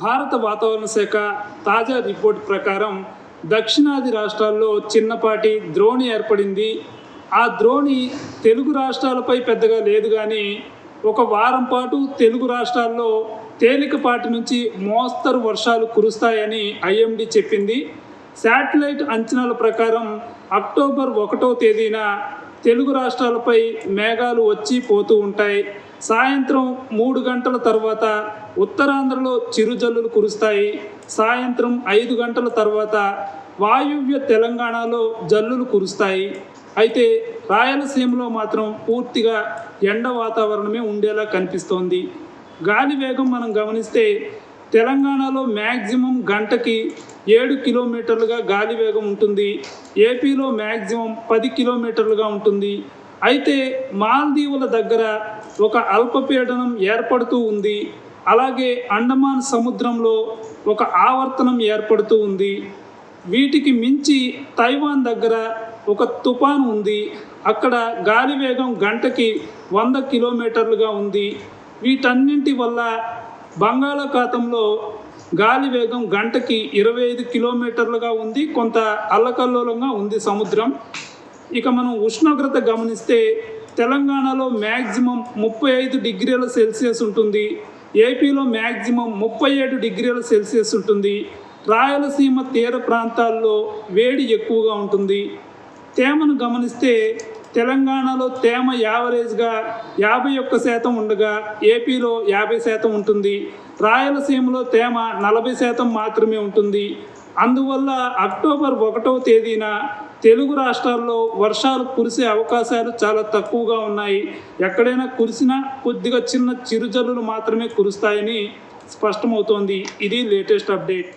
భారత వాతావరణ శాఖ తాజా రిపోర్ట్ ప్రకారం దక్షిణాది రాష్ట్రాల్లో చిన్నపాటి ద్రోణి ఏర్పడింది. ఆ ద్రోణి తెలుగు రాష్ట్రాలపై పెద్దగా లేదు కానీ ఒక వారం పాటు తెలుగు రాష్ట్రాల్లో తేలికపాటి నుంచి మోస్తరు వర్షాలు కురుస్తాయని ఐఎండి చెప్పింది. శాటిలైట్ అంచనాల ప్రకారం అక్టోబర్ ఒకటో తేదీన తెలుగు రాష్ట్రాలపై మేఘాలు వచ్చి పోతూ ఉంటాయి. సాయంత్రం మూడు గంటల తర్వాత ఉత్తరాంధ్రలో చిరుజల్లులు కురుస్తాయి. సాయంత్రం ఐదు గంటల తర్వాత వాయువ్య తెలంగాణలో జల్లులు కురుస్తాయి. అయితే రాయలసీమలో మాత్రం పూర్తిగా ఎండ వాతావరణమే ఉండేలా కనిపిస్తోంది. గాలి వేగం మనం గమనిస్తే తెలంగాణలో మ్యాక్సిమం గంటకి ఏడు కిలోమీటర్లుగా గాలి వేగం ఉంటుంది. ఏపీలో మ్యాక్సిమం పది కిలోమీటర్లుగా ఉంటుంది. అయితే మాల్దీవుల దగ్గర ఒక అల్పపీడనం ఏర్పడుతూ ఉంది. అలాగే అండమాన్ సముద్రంలో ఒక ఆవర్తనం ఏర్పడుతూ ఉంది. వీటికి మించి తైవాన్ దగ్గర ఒక తుఫాన్ ఉంది. అక్కడ గాలి వేగం గంటకి వంద కిలోమీటర్లుగా ఉంది. వీటన్నింటి వల్ల బంగాళాఖాతంలో గాలి వేగం గంటకి ఇరవై ఐదు కిలోమీటర్లుగా ఉంది. కొంత అల్లకల్లోలంగా ఉంది సముద్రం. ఇక మనం ఉష్ణోగ్రత గమనిస్తే తెలంగాణలో మ్యాక్సిమం ముప్పై ఐదు డిగ్రీల సెల్సియస్ ఉంటుంది. ఏపీలో మ్యాక్సిమం ముప్పై ఏడు డిగ్రీల సెల్సియస్ ఉంటుంది. రాయలసీమ తీర ప్రాంతాల్లో వేడి ఎక్కువగా ఉంటుంది. తేమను గమనిస్తే తెలంగాణలో తేమ యావరేజ్గా యాభై ఒక్క శాతం ఉండగా ఏపీలో యాభై శాతం ఉంటుంది. రాయలసీమలో తేమ నలభై శాతం మాత్రమే ఉంటుంది. అందువల్ల అక్టోబర్ ఒకటవ తేదీన తెలుగు రాష్ట్రాల్లో వర్షాలు కురిసే అవకాశాలు చాలా తక్కువగా ఉన్నాయి. ఎక్కడైనా కురిసినా కొద్దిగా చిన్న చిరుజల్లులు మాత్రమే కురుస్తాయని స్పష్టమవుతోంది. ఇది లేటెస్ట్ అప్డేట్.